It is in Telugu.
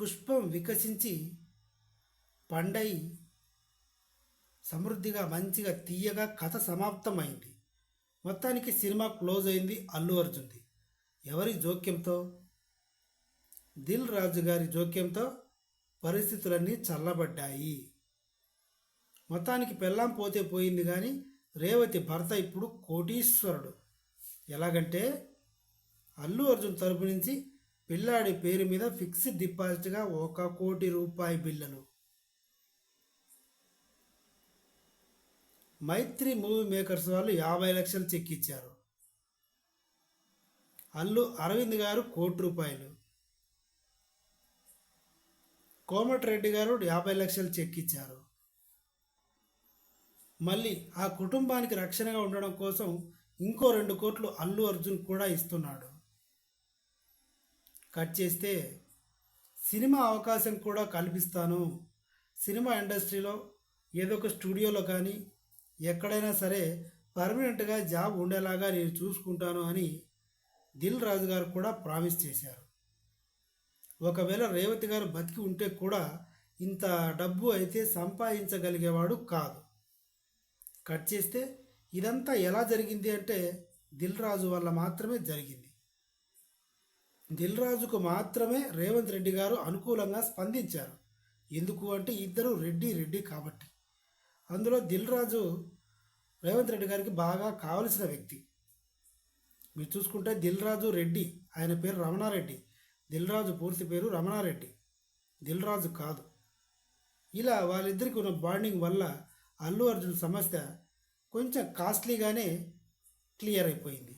పుష్పం వికసించి పండై సమృద్ధిగా మంచిగా తీయగా కథ సమాప్తమైంది. మొత్తానికి సినిమా క్లోజ్ అయింది అల్లు అర్జున్ది. ఎవరి జోక్యంతో? దిల్ రాజు గారి జోక్యంతో పరిస్థితులన్నీ చల్లబడ్డాయి. మొత్తానికి పెళ్ళాం పోతే పోయింది కానీ రేవతి భర్త ఇప్పుడు కోటీశ్వరుడు. ఎలాగంటే అల్లు అర్జున్ తరపు నుంచి పిల్లాడి పేరు మీద ఫిక్స్డ్ డిపాజిట్గా ఒక కోటి రూపాయి బిల్లులు. మైత్రి మూవీ మేకర్స్ వాళ్ళు యాభై లక్షలు చెక్ ఇచ్చారు అల్లు అరవింద్ గారు కోటి రూపాయలు. కోమటిరెడ్డి గారు యాభై లక్షలు చెక్ ఇచ్చారు మళ్ళీ ఆ కుటుంబానికి రక్షణగా ఉండడం కోసం ఇంకో రెండు కోట్లు అల్లు అర్జున్ కూడా ఇస్తున్నాడు. కట్ చేస్తే సినిమా అవకాశం కూడా కల్పిస్తాను. సినిమా ఇండస్ట్రీలో ఏదో ఒక స్టూడియోలో కానీ ఎక్కడైనా సరే పర్మనెంట్గా జాబ్ ఉండేలాగా నేను చూసుకుంటాను అని దిల్ రాజు గారు కూడా ప్రామిస్ చేశారు. ఒకవేళ రేవతి గారు బతికి ఉంటే కూడా ఇంత డబ్బు అయితే సంపాదించగలిగేవాడు కాదు. కట్ చేస్తే ఇదంతా ఎలా జరిగింది అంటే దిల్ రాజు వల్ల మాత్రమే జరిగింది. దిల్ రాజుకు మాత్రమే రేవంత్ రెడ్డి గారు అనుకూలంగా స్పందించారు. ఎందుకు అంటే ఇద్దరు రెడ్డి రెడ్డి కాబట్టి. అందులో దిల్ రాజు రేవంత్ రెడ్డి గారికి బాగా కావలసిన వ్యక్తి. మీరు చూసుకుంటే దిల్ రాజు రెడ్డి ఆయన పేరు రమణారెడ్డి. దిల్ రాజు పూర్తి పేరు రమణారెడ్డి. దిల్ రాజు కాదు. ఇలా వాళ్ళిద్దరికి ఉన్న బాండింగ్ వల్ల అల్లు అర్జున్ సమస్య కొంచెం కాస్ట్లీగానే క్లియర్ అయిపోయింది.